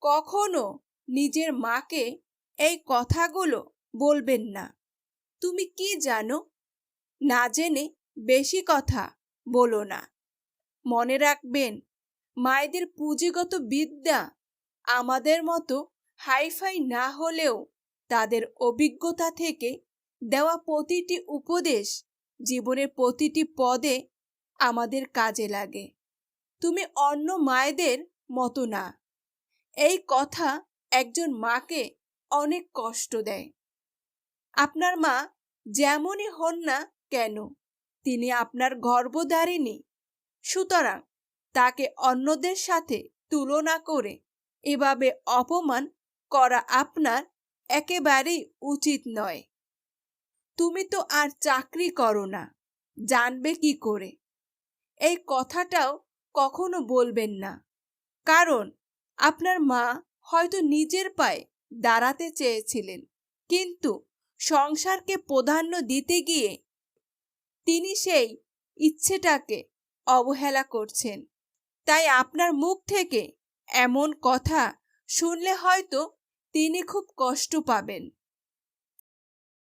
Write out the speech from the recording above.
কখনো নিজের মাকে এই কথাগুলো বলবেন না। তুমি কি জানো? না জেনে বেশি কথা বলো না। মনে রাখবেন, মায়েদের পুঁজিগত বিদ্যা আমাদের মতো হাইফাই না হলেও তাদের অভিজ্ঞতা থেকে দেওয়া প্রতিটি উপদেশ জীবনের প্রতিটি পদে আমাদের কাজে লাগে। তুমি অন্য মায়েদের মতো না। এই কথা একজন মাকে অনেক কষ্ট দেয়। আপনার মা যেমনই হন না কেন, তিনি আপনার গর্ভধারিণী। সুতরাং তাকে অন্যদের সাথে তুলনা করে এভাবে অপমান করা আপনার একেবারেই উচিত নয়। তুমি তো আর চাকরি করো না, জানবে কি করে? এই কথাটাও কখনো বলবেন না। কারণ আপনার মা হয়তো নিজের পায়ে দাঁড়াতে চেয়েছিলেন, কিন্তু সংসারকে প্রাধান্য দিতে গিয়ে তিনি সেই ইচ্ছেটাকে অবহেলা করছেন। তাই আপনার মুখ থেকে এমন কথা শুনলে হয়তো তিনি খুব কষ্ট পাবেন।